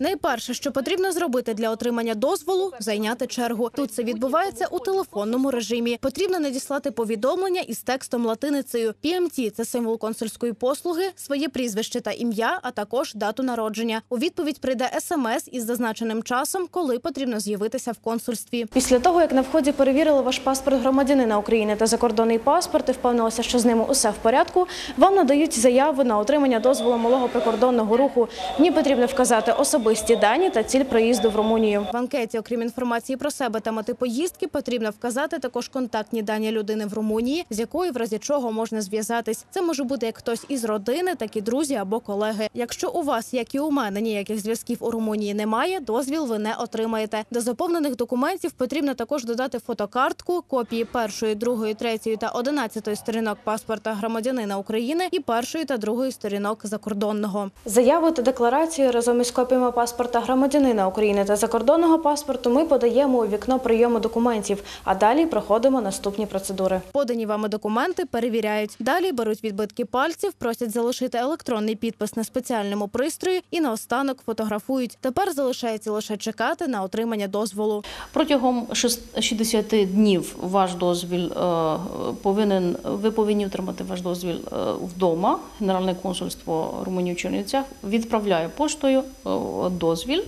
Найперше, що потрібно зробити для отримання дозволу, зайняти чергу. Тут це відбувається у телефонному режимі. Потрібно надіслати повідомлення із текстом латиницею. PMT – це символ консульської послуги, своє прізвище та ім'я, а також дату народження. У відповідь прийде смс із зазначеним часом, коли потрібно з'явитися в консульстві. Після того, як на вході перевірили ваш паспорт громадянина України та закордонний паспорт і впевнилися, що з ними усе в порядку, вам надають заяву на отримання дозволу малого прикордонного руху. Ній потрібно вказати особисті дані та ціль проїзду в Румунію. В анкеті, окрім інформації про себе та мети поїздки, потрібно вказати також контактні дані людини в Румунії, з якою в разі чого можна зв'язатись. Це може бути як хтось із родини, так і друзі або колеги. Якщо у вас, як і у мене, ніяких зв'язків у Румунії немає, дозвіл ви не отримаєте. До заповнених документів потрібно також додати фотокартку, копії першої, другої, третьої та одинадцятої сторінок паспорта громадянина України і першої та другої сторінок закордонного. Заяву та декларацію разом із копіями паспорта громадянина України та закордонного паспорту ми подаємо у вікно прийому документів, а далі проходимо наступні процедури. Подані вами документи перевіряють. Далі беруть відбитки пальців, просять залишити електронний підпис на спеціальному пристрої і наостанок фотографують. Тепер залишається лише чекати на отримання дозволу. Протягом шест- 60 днів ваш дозвіл е, повинен, ви повинні отримати ваш дозвіл е, вдома. Генеральне консульство Румунії в Чернівцях відправляє поштою е, дозвіл.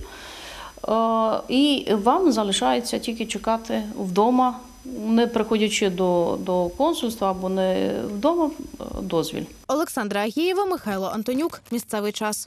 Е, І вам залишається тільки чекати вдома, не приходячи до, до консульства або не вдома, Дозвіль дозвіл. Олександра Агієва, Михайло Антонюк. Місцевий час.